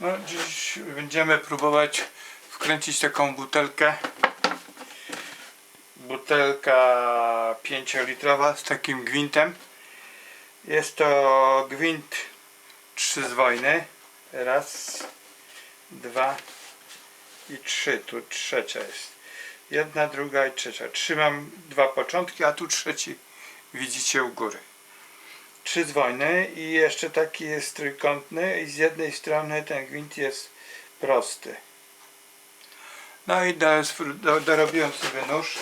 No, dziś będziemy próbować wkręcić taką butelkę. Butelka 5-litrowa z takim gwintem. Jest to gwint 3 zwojny. Raz, dwa i trzy. Tu trzecia jest. Jedna, druga i trzecia. Trzymam dwa początki, a tu trzeci widzicie u góry. Trzy zwojny i jeszcze taki jest trójkątny i z jednej strony ten gwint jest prosty. No i do, do, dorobiłem sobie nóż.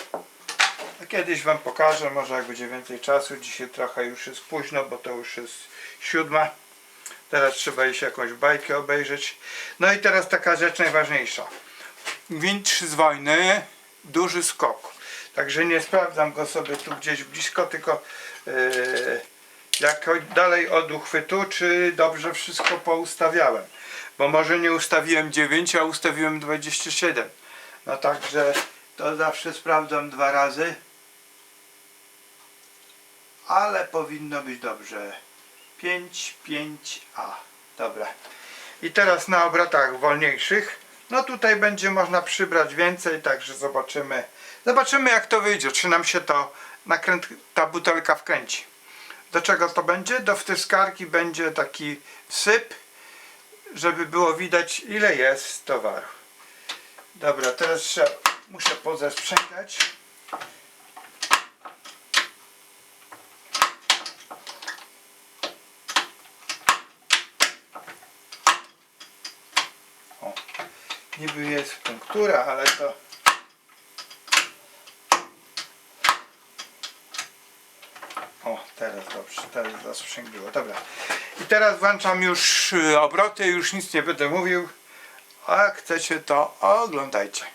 Kiedyś wam pokażę, może jak będzie więcej czasu. Dzisiaj trochę już jest późno, bo to już jest siódma. Teraz trzeba iść jakąś bajkę obejrzeć. No i teraz taka rzecz najważniejsza. Gwint trzyzwojny, duży skok. Także nie sprawdzam go sobie tu gdzieś blisko, tylko yy, jak dalej od uchwytu, czy dobrze wszystko poustawiałem. Bo może nie ustawiłem 9, a ustawiłem 27. No także to zawsze sprawdzam dwa razy. Ale powinno być dobrze. 5, 5A. Dobra. I teraz na obrotach wolniejszych. No tutaj będzie można przybrać więcej, także zobaczymy. Zobaczymy jak to wyjdzie, czy nam się to nakręt, ta butelka wkręci. Do czego to będzie? Do wtyskarki będzie taki syp, żeby było widać ile jest towaru. Dobra, teraz trzeba, muszę pozesprzęgać. O, niby jest punktura, ale to O, teraz dobrze, teraz zasprzęgliło. Dobra. I teraz włączam już y, obroty, już nic nie będę mówił. A chcecie, to oglądajcie.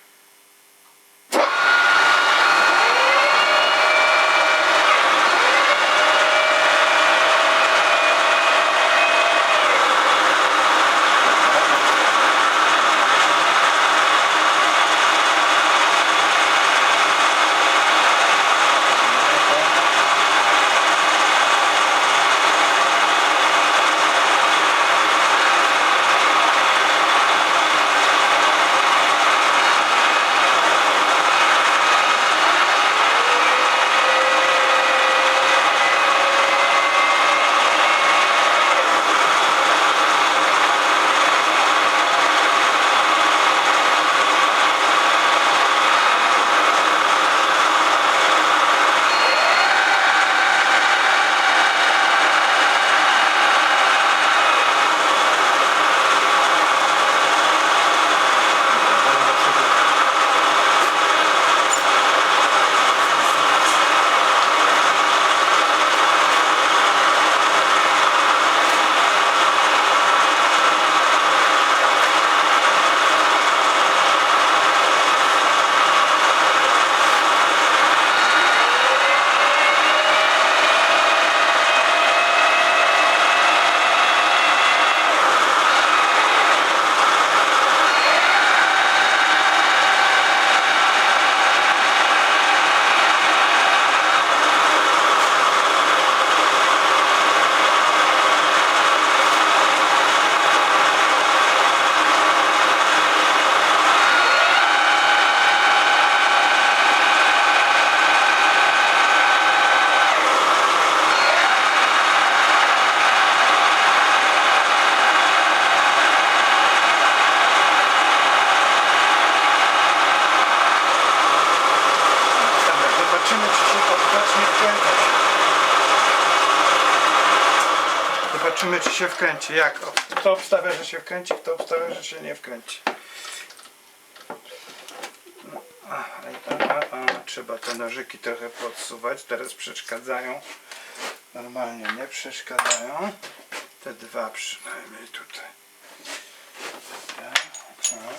Się wkręci. Jak? Kto obstawia, że się wkręci, kto obstawia, że się nie wkręci. No, trzeba te nożyki trochę podsuwać. Teraz przeszkadzają. Normalnie nie przeszkadzają. Te dwa przynajmniej tutaj. No,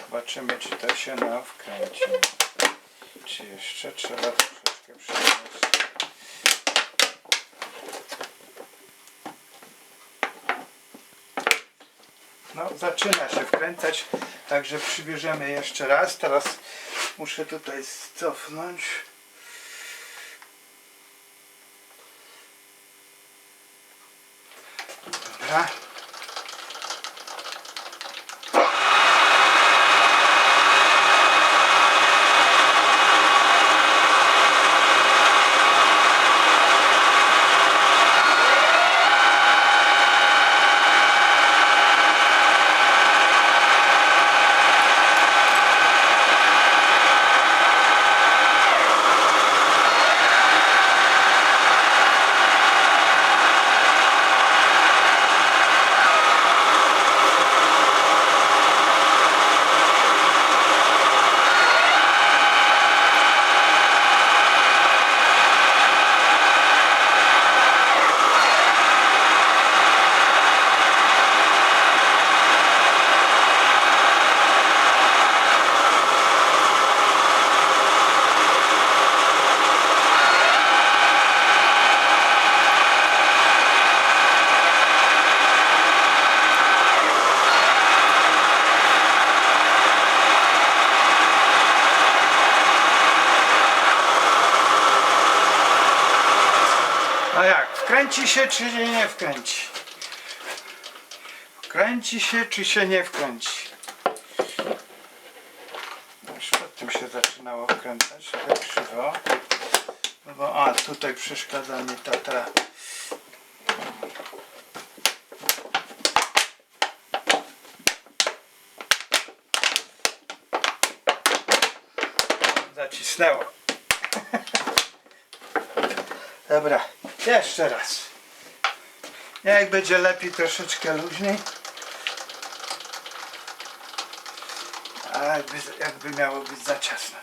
Zobaczymy, czy to się nam wkręci. Czy jeszcze trzeba troszeczkę przyjrzeć. No, zaczyna się wkręcać, także przybierzemy jeszcze raz. Teraz muszę tutaj cofnąć. Dobra. A Wkręci się czy się nie wkręci? Wkręci się czy się nie wkręci? Już pod tym się zaczynało wkręcać, trochę krzywo. No bo, a tutaj przeszkadza mi ta, ta. Zacisnęło. Dobra, jeszcze raz. Jak będzie lepiej, troszeczkę luźniej. A jakby, jakby miało być za ciasno.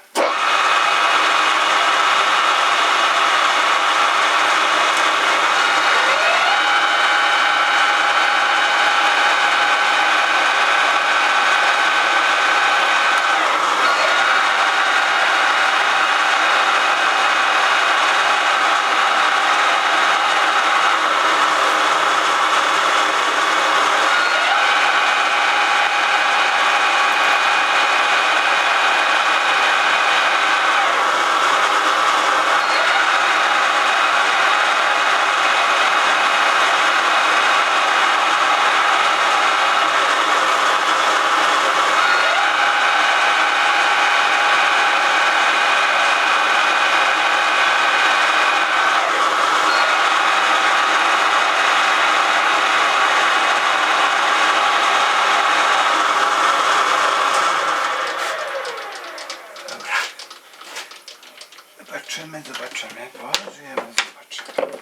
Zobaczymy, zobaczymy. Pożyjemy, zobaczymy.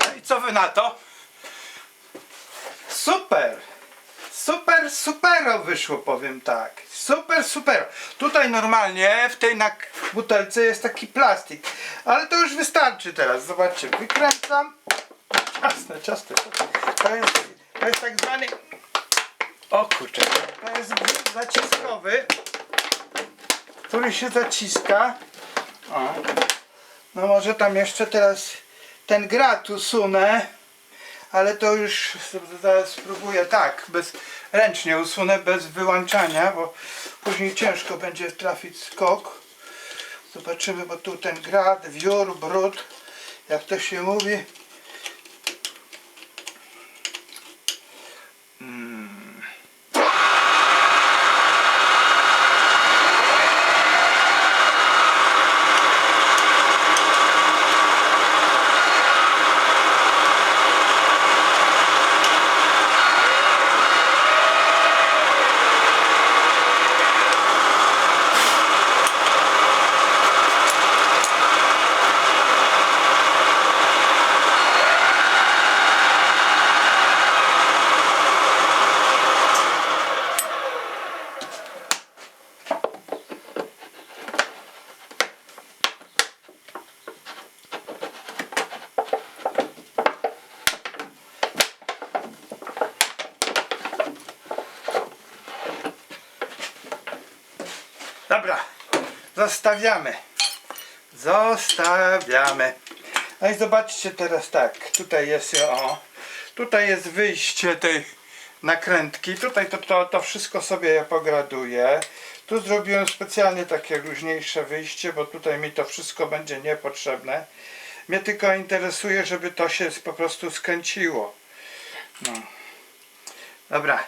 No i co wy na to? Super! Super, supero wyszło, powiem tak. Super, super. Tutaj normalnie w tej na butelce jest taki plastik. Ale to już wystarczy teraz. Zobaczcie, wykręcam. Ciasne, ciasne. To jest, to jest tak zwany... O kurczę. To jest gwint zaciskowy, który się zaciska. O. No może tam jeszcze teraz ten grat usunę. Ale to już zaraz spróbuję tak, bez, ręcznie usunę, bez wyłączania, bo później ciężko będzie trafić skok. Zobaczymy, bo tu ten grat, wiór, brud, jak to się mówi. Mm. Dobra, zostawiamy. Zostawiamy. No i zobaczcie teraz tak, tutaj jest o, tutaj jest wyjście tej nakrętki, tutaj to, to, to wszystko sobie ja pograduję. Tu zrobiłem specjalnie takie luźniejsze wyjście, bo tutaj mi to wszystko będzie niepotrzebne. Mnie tylko interesuje, żeby to się po prostu skręciło. No. Dobra,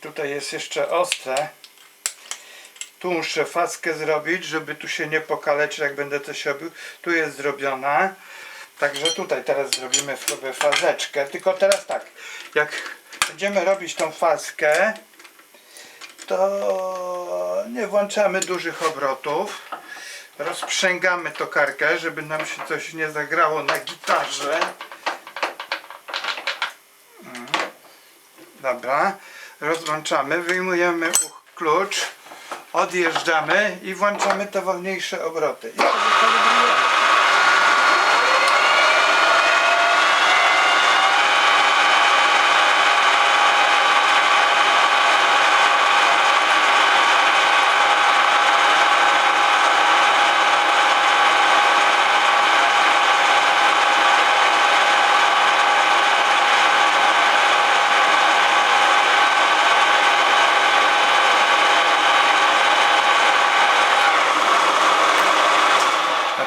tutaj jest jeszcze ostre. Tu muszę faskę zrobić, żeby tu się nie pokaleczyć, jak będę coś robił. Tu jest zrobiona. Także tutaj teraz zrobimy sobie fazeczkę. Tylko teraz tak, jak będziemy robić tą faskę, to nie włączamy dużych obrotów. Rozprzęgamy tokarkę, żeby nam się coś nie zagrało na gitarze. Mm. Dobra, rozłączamy, wyjmujemy klucz, odjeżdżamy i włączamy te wolniejsze obroty. I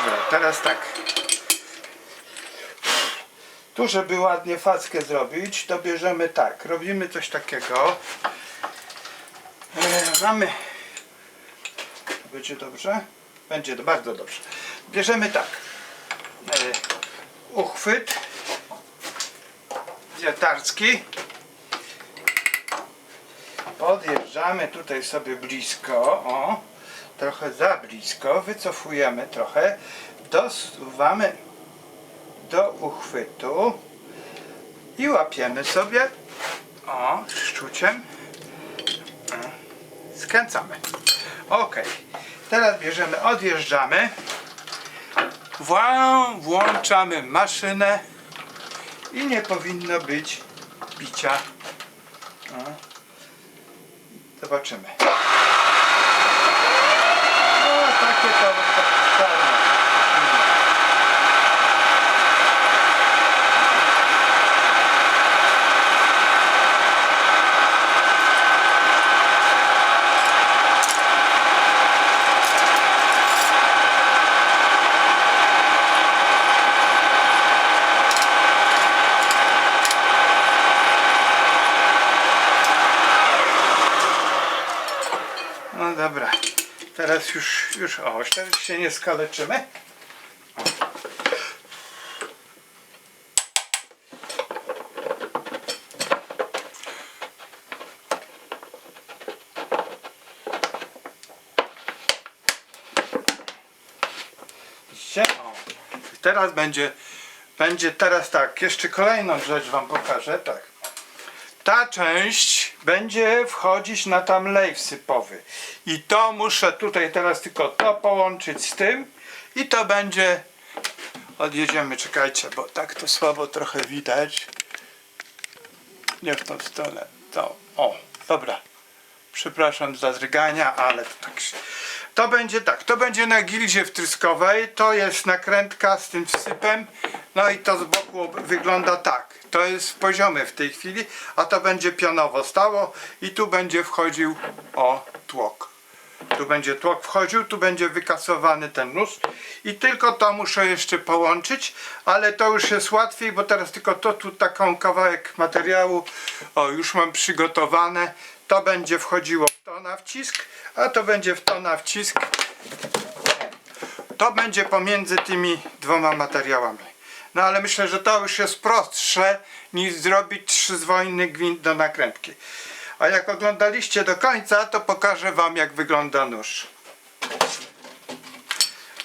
kalibrujemy. teraz tak. Tu, żeby ładnie fackę zrobić, to bierzemy tak. Robimy coś takiego. E, mamy. Będzie dobrze? Będzie to bardzo dobrze. Bierzemy tak. E, uchwyt wiertarski. Podjeżdżamy tutaj sobie blisko, o, trochę za blisko, wycofujemy trochę, dosuwamy do uchwytu i łapiemy sobie, o, szczuciem, o, skręcamy. Ok, teraz bierzemy, odjeżdżamy, włączamy maszynę i nie powinno być bicia. Zobaczymy. No, takie to to- No dobra. Teraz już, już, o, teraz się nie skaleczymy. Widzicie? Teraz będzie, będzie teraz tak, jeszcze kolejną rzecz wam pokażę, tak. Ta część będzie wchodzić na tam lej wsypowy. I to muszę tutaj teraz tylko to połączyć z tym i to będzie odjedziemy, czekajcie, bo tak to słabo trochę widać. Nie w tą stronę. To, o, dobra. Przepraszam za zrygania, ale to tak się... To będzie tak, to będzie na gilzie wtryskowej, to jest nakrętka z tym wsypem, no i to z boku wygląda tak. To jest poziome w tej chwili, a to będzie pionowo stało i tu będzie wchodził o tłok. Tu będzie tłok wchodził, tu będzie wykasowany ten nóż i tylko to muszę jeszcze połączyć, ale to już jest łatwiej, bo teraz tylko to tu taką kawałek materiału, o już mam przygotowane, to będzie wchodziło w to na wcisk, a to będzie w to na wcisk. To będzie pomiędzy tymi dwoma materiałami. No ale myślę, że to już jest prostsze niż zrobić trzyzwojny gwint do nakrętki. A jak oglądaliście do końca, to pokażę wam jak wygląda nóż.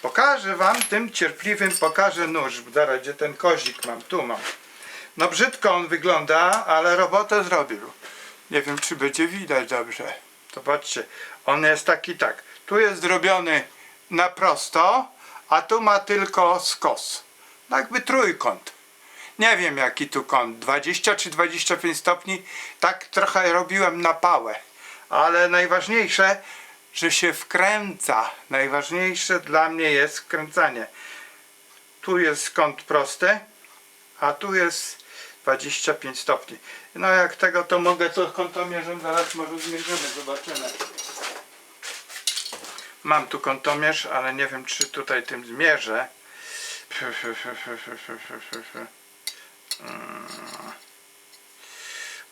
Pokażę wam, tym cierpliwym pokażę nóż. Zaraz, gdzie ten kozik mam? Tu mam. No brzydko on wygląda, ale robotę zrobił. Nie wiem, czy będzie widać dobrze. Zobaczcie, on jest taki tak. Tu jest zrobiony na prosto, a tu ma tylko skos. No Jakby trójkąt. Nie wiem jaki tu kąt, 20 czy 25 stopni. Tak trochę robiłem na pałę. Ale najważniejsze, że się wkręca. Najważniejsze dla mnie jest wkręcanie. Tu jest kąt prosty, a tu jest 25 stopni. No jak tego to mogę to kątomierzem zaraz może zmierzymy, zobaczymy. Mam tu kątomierz, ale nie wiem czy tutaj tym zmierzę.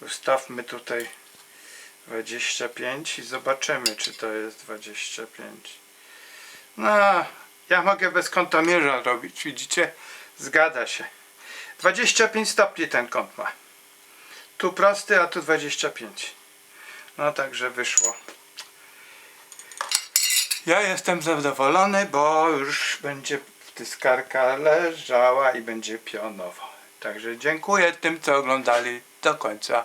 Ustawmy tutaj 25 i zobaczymy czy to jest 25. No, ja mogę bez kątomierza robić, widzicie? Zgadza się. 25 stopni ten kąt ma. Tu prosty, a tu 25. No także wyszło. Ja jestem zadowolony, bo już będzie wtyskarka leżała i będzie pionowo. Także dziękuję tym, co oglądali do końca.